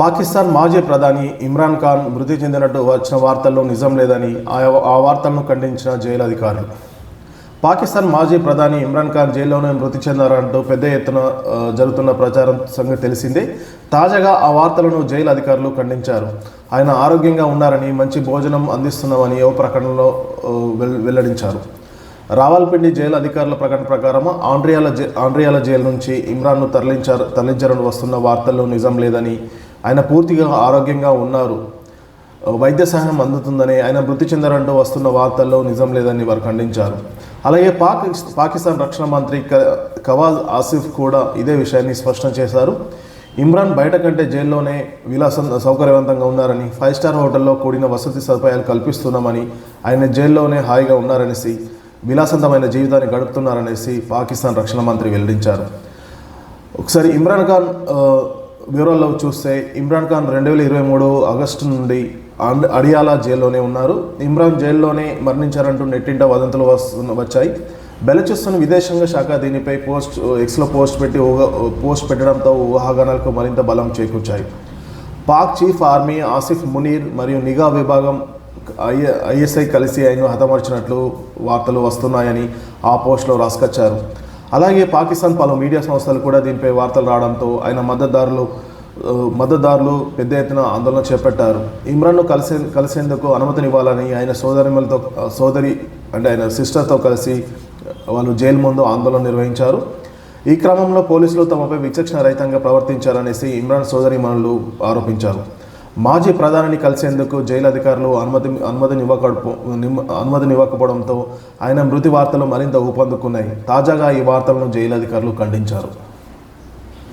పాకిస్తాన్ మాజీ ప్రధాని ఇమ్రాన్ ఖాన్ మృతి చెందినట్టు వచ్చిన వార్తల్లో నిజం లేదని ఆ ఆ వార్తలను ఖండించిన జైలు అధికారులు. పాకిస్తాన్ మాజీ ప్రధాని ఇమ్రాన్ ఖాన్ జైల్లోనే మృతి చెందారంటూ పెద్ద ఎత్తున జరుగుతున్న ప్రచారం సంగతి తెలిసిందే. తాజాగా ఆ వార్తలను జైలు అధికారులు ఖండించారు. ఆయన ఆరోగ్యంగా ఉన్నారని మంచి భోజనం అందిస్తున్నామని ఓ ప్రకటనలో వెల్- వెల్లడించారు. రావాల్పిండి జైలు అధికారుల ప్రకటన ప్రకారం ఆండ్రియాల జై ఆండ్రియాల జైలు నుంచి ఇమ్రాన్ను తరలించారు తరలించారని వస్తున్న వార్తల్లో నిజం లేదని ఆయన పూర్తిగా ఆరోగ్యంగా ఉన్నారు. వైద్య సహాయం అందుతుందని ఆయన మృతి చెందారంటూ వస్తున్న వార్తల్లో నిజం లేదని వారు ఖండించారు. అలాగే పాక్ పాకిస్తాన్ రక్షణ మంత్రి కవాజ్ ఆసిఫ్ కూడా ఇదే విషయాన్ని స్పష్టం చేశారు. ఇమ్రాన్ బయట కంటే జైల్లోనే విలాసం సౌకర్యవంతంగా ఉన్నారని ఫైవ్ స్టార్ హోటల్లో కూడిన వసతి సదుపాయాలు కల్పిస్తున్నామని ఆయన జైల్లోనే హాయిగా ఉన్నారనేసి విలాసవంతమైన జీవితాన్ని గడుపుతున్నారనేసి పాకిస్తాన్ రక్షణ మంత్రి వెల్లడించారు. ఒకసారి ఇమ్రాన్ ఖాన్ వివరాల్లో చూస్తే ఇమ్రాన్ ఖాన్ రెండు వేల ఇరవై మూడు ఆగస్టు నుండి అండ్- అడియాలా జైల్లోనే ఉన్నారు. ఇమ్రాన్ జైల్లోనే మరణించారంటూ నెట్టింట వదంతులు వస్తు వచ్చాయి. బెలచిస్తున్న విదేశాంగ శాఖ దీనిపై పోస్ట్ ఎక్స్లో పోస్ట్ పెట్టి ఊహ- పోస్ట్ పెట్టడంతో ఊహాగానాలకు మరింత బలం చేకూర్చాయి. పాక్ చీఫ్ ఆర్మీ ఆసిఫ్ మునీర్ మరియు నిఘా విభాగం ఐ ఐఎస్ఐ కలిసి ఆయన్ను హతమార్చినట్లు వార్తలు వస్తున్నాయని ఆ పోస్ట్లో రాసుకొచ్చారు. అలాగే పాకిస్తాన్ పలు మీడియా సంస్థలు కూడా దీనిపై వార్తలు రావడంతో ఆయన మద్దతుదారులు మద్దతుదారులు పెద్ద ఎత్తున ఆందోళన చేపట్టారు. ఇమ్రాన్ను కలిసే కలిసేందుకు అనుమతినివ్వాలని ఆయన సోదరిమలతో సోదరి అంటే ఆయన సిస్టర్తో కలిసి వాళ్ళు జైలు ముందు ఆందోళన నిర్వహించారు. ఈ క్రమంలో పోలీసులు తమపై విచక్షణ రహితంగా ప్రవర్తించారనేసి ఇమ్రాన్ సోదరిమణులు ఆరోపించారు. మాజీ ప్రధానిని కలిసేందుకు జైలు అధికారులు అనుమతి అనుమతినివ్వకపో అనుమతిని ఇవ్వకపోవడంతో ఆయన మృతి వార్తలు మరింత ఊపందుకున్నాయి. తాజాగా ఈ వార్తలను జైలు అధికారులు ఖండించారు.